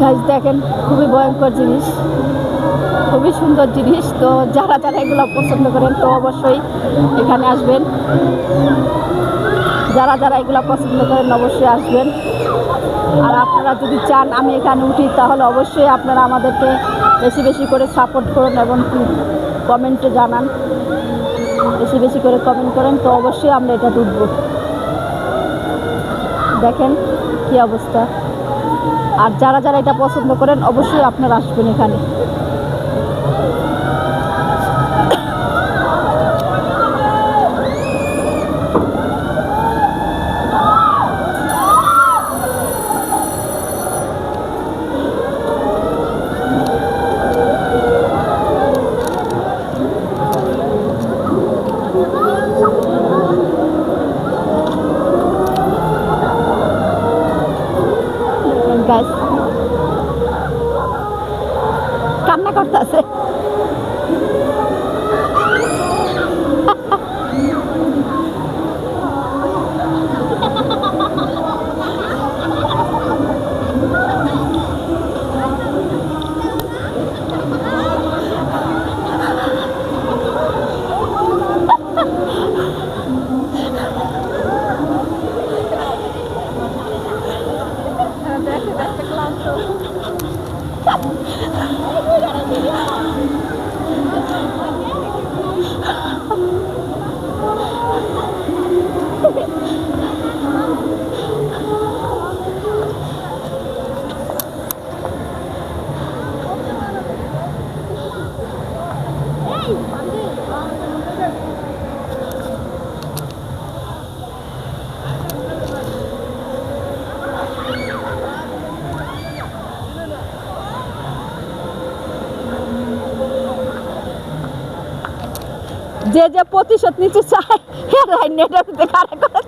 গাছ দেখেন, খুবই ভয়ঙ্কর জিনিস। খুবই সুন্দর জিনিস। তো যারা যারা এগুলো পছন্দ করেন, তো অবশ্যই এখানে আসবেন। যারা যারা এগুলো পছন্দ করেন, অবশ্যই আসবেন। আর আপনারা যদি চান আমি এখানে উঠি, তাহলে অবশ্যই আপনারা আমাদেরকে বেশি বেশি করে সাপোর্ট করুন এবং কমেন্টে জানান। বেশি বেশি করে কমেন্ট করেন, তো অবশ্যই আমরা এটা উঠবো দেখেন কি অবস্থা। আর যারা যারা এটা পছন্দ করেন অবশ্যই আপনারা আসবেন এখানে। দেখেন কান্না কান্না করতেছে। Oh my god, I'm gonna die! যে যে প্রতিশোধ নিচে চায় এরাই নেটের মধ্যে খাড়া করে দেবে।